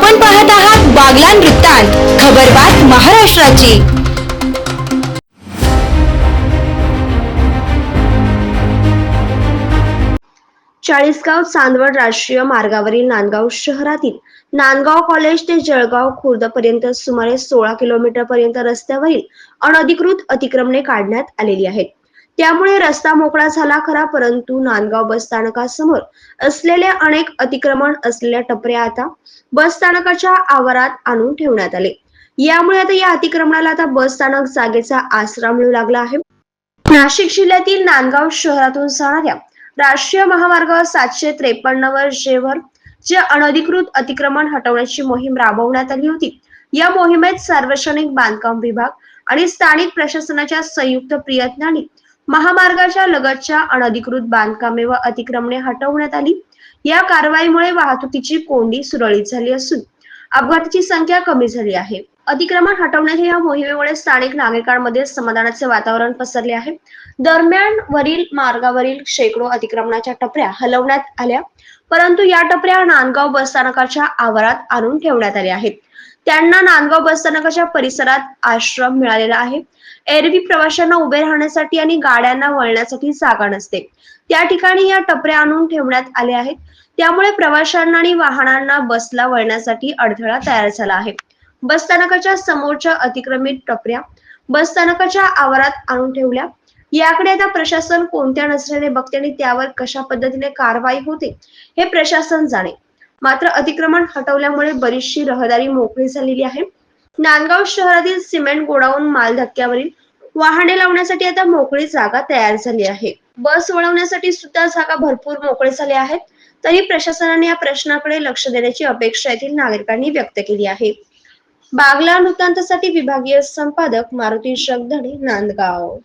आपण पाहत आहात बागलान वृत्तांत खबरबात महाराष्ट्राची. चाळीसगाव चांदवड राष्ट्रीय मार्गावरील नांदगाव शहरातील नांदगाव कॉलेज ते जळगाव खुर्द पर्यंत सुमारे सोळा किलोमीटर पर्यंत रस्त्यावरील अनधिकृत अतिक्रमणे काढण्यात आलेली आहेत. त्यामुळे रस्ता मोकळा झाला खरा परंतु नांदगाव बस स्थानकासमोर असलेले अनेक अतिक्रमण असलेल्या टपऱ्या आता बस स्थानकाच्या आवारात आणून ठेवण्यात आले. यामुळे आता या अतिक्रमणाला आता बस स्थानक जागेचा आसरा मिळू लागला आहे. नाशिक जिल्ह्यातील नांदगाव शहरातून जाणाऱ्या राष्ट्रीय महामार्ग सातशे त्रेपन्न वर जेवर जे अनधिकृत अतिक्रमण हटवण्याची मोहीम राबवण्यात आली होती या मोहिमेत सार्वजनिक बांधकाम विभाग आणि स्थानिक प्रशासनाच्या संयुक्त प्रयत्नांनी महामार्गाच्या लगतच्या अनधिकृत बांधकामे व अतिक्रमणे हटवण्यात आली. या कारवाईमुळे वाहतुकीची कोंडी सुरळीत झाली असून अपघाताची संख्या कमी झाली आहे. अतिक्रमण हटवण्याच्या या मोहिमेमुळे स्थानिक नागरिकांमध्ये समाधानाचे वातावरण पसरले आहे. दरम्यान वरील मार्गावरील शेकडो अतिक्रमणाच्या टपऱ्या हलवण्यात आल्या. परंतु या टपऱ्या नांदगाव बसस्थानकाच्या आवारात आणून ठेवण्यात आल्या आहेत. त्यांना नांदगाव बसस्थानकाच्या परिसरात आश्रम मिळालेला आहे. एरवी प्रवाशांना उभे राहण्यासाठी आणि गाड्यांना वळण्यासाठी जागा नसते. त्या ठिकाणी या टपऱ्या आणून ठेवण्यात आल्या आहेत. त्यामुळे प्रवाशांना आणि वाहनांना बसला वळण्यासाठी अडथळा तयार झाला आहे. बसस्थानकाच्या समोरच्या अतिक्रमित टपऱ्या बसस्थानकाच्या आवारात आणून ठेवल्या. याकडे आता प्रशासन कोणत्या नजरेने बघते आणि त्यावर कशा पद्धतीने कारवाई होते हे प्रशासन जाणे. मात्र अतिक्रमण हटवल्यामुळे बरीचशी रहदारी मोकळी झालेली आहे. नांदगाव शहरातील सिमेंट गोडाऊन माल धक्क्यावरील वाहने लावण्यासाठी आता मोकळी जागा तयार झाली आहे. बस वळवण्यासाठी सुद्धा जागा भरपूर मोकळे झाले आहेत तरी प्रशासनाने या प्रश्नाकडे लक्ष देण्याची अपेक्षा येथील नागरिकांनी व्यक्त केली आहे. बागला वृत्तांतासाठी विभागीय संपादक मारुती जगधणे नांदगाव.